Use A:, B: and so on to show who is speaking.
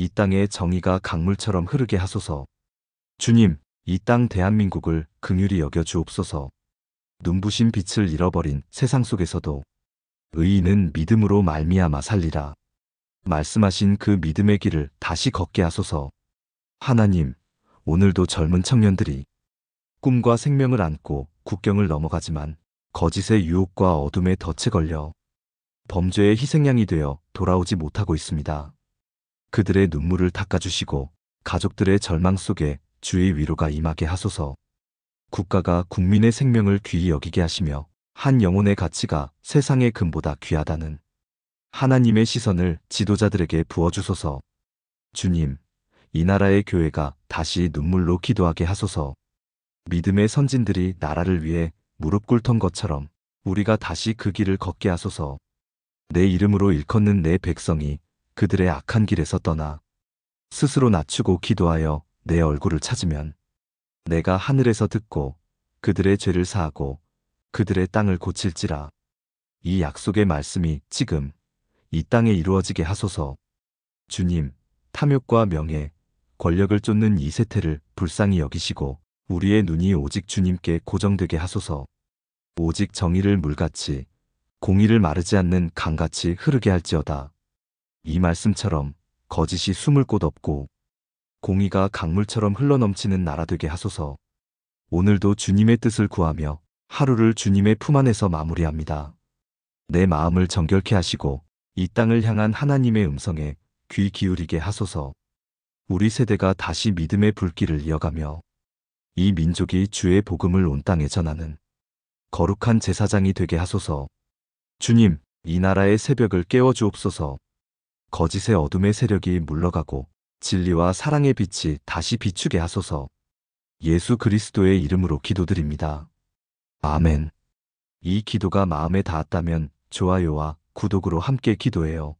A: 이 땅에 정의가 강물처럼 흐르게 하소서. 주님, 이 땅 대한민국을 긍휼히 여겨 주옵소서. 눈부신 빛을 잃어버린 세상 속에서도 의인은 믿음으로 말미암아 살리라. 말씀하신 그 믿음의 길을 다시 걷게 하소서. 하나님, 오늘도 젊은 청년들이 꿈과 생명을 안고 국경을 넘어가지만 거짓의 유혹과 어둠의 덫에 걸려 범죄의 희생양이 되어 돌아오지 못하고 있습니다. 그들의 눈물을 닦아주시고 가족들의 절망 속에 주의 위로가 임하게 하소서. 국가가 국민의 생명을 귀히 여기게 하시며 한 영혼의 가치가 세상의 금보다 귀하다는 하나님의 시선을 지도자들에게 부어주소서. 주님, 이 나라의 교회가 다시 눈물로 기도하게 하소서. 믿음의 선진들이 나라를 위해 무릎 꿇던 것처럼 우리가 다시 그 길을 걷게 하소서. 내 이름으로 일컫는 내 백성이 그들의 악한 길에서 떠나 스스로 낮추고 기도하여 내 얼굴을 찾으면 내가 하늘에서 듣고 그들의 죄를 사하고 그들의 땅을 고칠지라. 이 약속의 말씀이 지금 이 땅에 이루어지게 하소서. 주님, 탐욕과 명예, 권력을 쫓는 이 세태를 불쌍히 여기시고 우리의 눈이 오직 주님께 고정되게 하소서. 오직 정의를 물같이 공의를 마르지 않는 강같이 흐르게 할지어다. 이 말씀처럼 거짓이 숨을 곳 없고 공의가 강물처럼 흘러넘치는 나라 되게 하소서. 오늘도 주님의 뜻을 구하며 하루를 주님의 품 안에서 마무리합니다. 내 마음을 정결케 하시고 이 땅을 향한 하나님의 음성에 귀 기울이게 하소서. 우리 세대가 다시 믿음의 불길을 이어가며 이 민족이 주의 복음을 온 땅에 전하는 거룩한 제사장이 되게 하소서. 주님, 이 나라의 새벽을 깨워 주옵소서. 거짓의 어둠의 세력이 물러가고 진리와 사랑의 빛이 다시 비추게 하소서. 예수 그리스도의 이름으로 기도드립니다. 아멘. 이 기도가 마음에 닿았다면 좋아요와 구독으로 함께 기도해요.